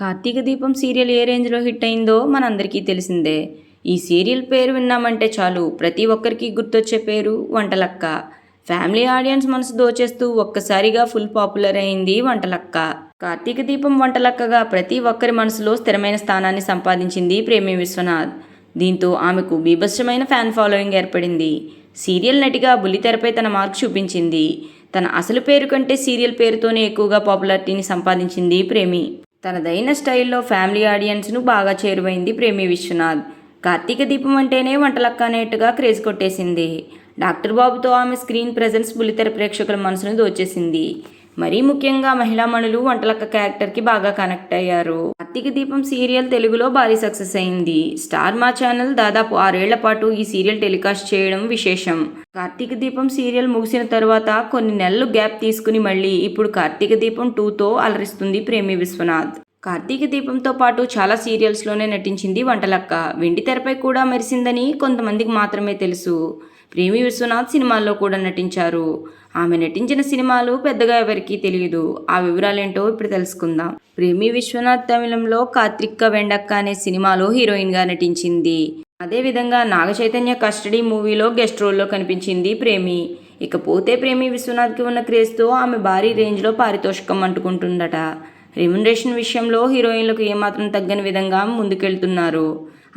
కార్తీక దీపం సీరియల్ ఏ రేంజ్లో హిట్ అయిందో మనందరికీ తెలిసిందే. ఈ సీరియల్ పేరు విన్నామంటే చాలు ప్రతి ఒక్కరికి గుర్తొచ్చే పేరు వంటలక్క. ఫ్యామిలీ ఆడియన్స్ మనసు దోచేస్తూ ఒక్కసారిగా ఫుల్ పాపులర్ అయింది వంటలక్క. కార్తీక దీపం వంటలక్కగా ప్రతి ఒక్కరి మనసులో స్థిరమైన స్థానాన్ని సంపాదించింది ప్రేమి విశ్వనాథ్. దీంతో ఆమెకు బీభత్సమైన ఫ్యాన్ ఫాలోయింగ్ ఏర్పడింది. సీరియల్ నటిగా బుల్లితెరపై తన మార్క్ చూపించింది. తన అసలు పేరు కంటే సీరియల్ పేరుతోనే ఎక్కువగా పాపులారిటీని సంపాదించింది ప్రేమి. తనదైన స్టైల్లో ఫ్యామిలీ ఆడియన్స్ను బాగా చేరువైంది ప్రేమి విశ్వనాథ్. కార్తీక దీపం అంటేనే వంటలక్క అనేట్టుగా క్రేజ్ కొట్టేసింది. డాక్టర్ బాబుతో ఆమె స్క్రీన్ ప్రజెన్స్ బుల్లితెర ప్రేక్షకుల మనసును దోచేసింది. మరీ ముఖ్యంగా మహిళామణులు వంటలక్క క్యారెక్టర్కి బాగా కనెక్ట్ అయ్యారు. కార్తీక దీపం సీరియల్ తెలుగులో భారీ సక్సెస్ అయింది. స్టార్ మా ఛానల్ దాదాపు ఆరేళ్ళ పాటు ఈ సీరియల్ టెలికాస్ట్ చేయడం విశేషం. కార్తీక దీపం సీరియల్ ముగిసిన తర్వాత కొన్ని నెలలు గ్యాప్ తీసుకుని మళ్ళీ ఇప్పుడు కార్తీక దీపం టూతో అలరిస్తుంది ప్రేమి విశ్వనాథ్. కార్తీక దీపంతో పాటు చాలా సీరియల్స్లోనే నటించింది వంటలక్క. వెండి తెరపై కూడా మెరిసిందని కొంతమందికి మాత్రమే తెలుసు. ప్రేమి విశ్వనాథ్ సినిమాల్లో కూడా నటించారు. ఆమె నటించిన సినిమాలు పెద్దగా ఎవరికీ తెలియదు ఆ వివరాలేంటో ఇప్పుడు తెలుసుకుందాం. ప్రేమి విశ్వనాథ్ తమిళంలో కార్తిక్క వెండక్క అనే సినిమాలో హీరోయిన్గా నటించింది. అదేవిధంగా నాగ చైతన్య కస్టడీ మూవీలో గెస్ట్ రోల్లో కనిపించింది ప్రేమి. ఇకపోతే ప్రేమి విశ్వనాథ్కి ఉన్న క్రేజ్తో ఆమె భారీ రేంజ్లో పారితోషికం అంటుకుంటుందట. రెమ్యునరేషన్ విషయంలో హీరోయిన్లకు ఏమాత్రం తగ్గని విధంగా ముందుకెళ్తున్నారు.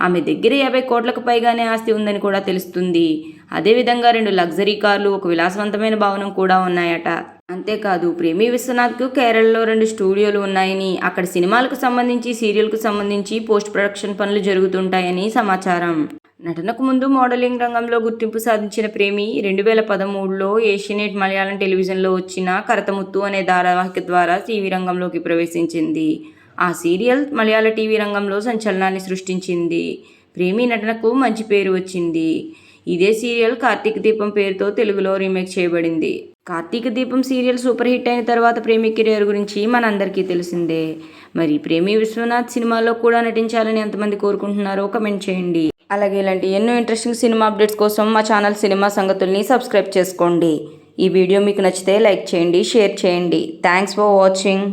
ఆమె దగ్గర యాభై కోట్లకు పైగానే ఆస్తి ఉందని కూడా తెలుస్తుంది. అదేవిధంగా రెండు లగ్జరీ కార్లు ఒక విలాసవంతమైన భవనం కూడా ఉన్నాయట. అంతేకాదు ప్రేమి విశ్వనాథ్కు కేరళలో రెండు స్టూడియోలు ఉన్నాయని అక్కడ సినిమాలకు సంబంధించి సీరియల్కు సంబంధించి పోస్ట్ ప్రొడక్షన్ పనులు జరుగుతుంటాయని సమాచారం. నటనకు ముందు మోడలింగ్ రంగంలో గుర్తింపు సాధించిన ప్రేమి రెండు వేల పదమూడులో ఏషియనేట్ మలయాళం టెలివిజన్లో వచ్చిన కరతముత్తు అనే ధారావాహిక ద్వారా టీవీ రంగంలోకి ప్రవేశించింది. ఆ సీరియల్ మలయాళ టీవీ రంగంలో సంచలనాన్ని సృష్టించింది. ప్రేమి నటనకు మంచి పేరు వచ్చింది. ఇదే సీరియల్ కార్తీక దీపం పేరుతో తెలుగులో రీమేక్ చేయబడింది. కార్తీక దీపం సీరియల్ సూపర్ హిట్ అయిన తర్వాత ప్రేమి కెరియర్ గురించి మనందరికీ తెలిసిందే. మరి ప్రేమి విశ్వనాథ్ సినిమాలో కూడా నటించాలని ఎంతమంది కోరుకుంటున్నారో కమెంట్ చేయండి. అలాగే ఇలాంటి ఎన్నో ఇంట్రెస్టింగ్ సినిమా అప్డేట్స్ కోసం మా ఛానల్ సినిమా సంగతుల్ని సబ్స్క్రైబ్ చేసుకోండి. ఈ వీడియో మీకు నచ్చితే లైక్ చేయండి షేర్ చేయండి. Thanks for watching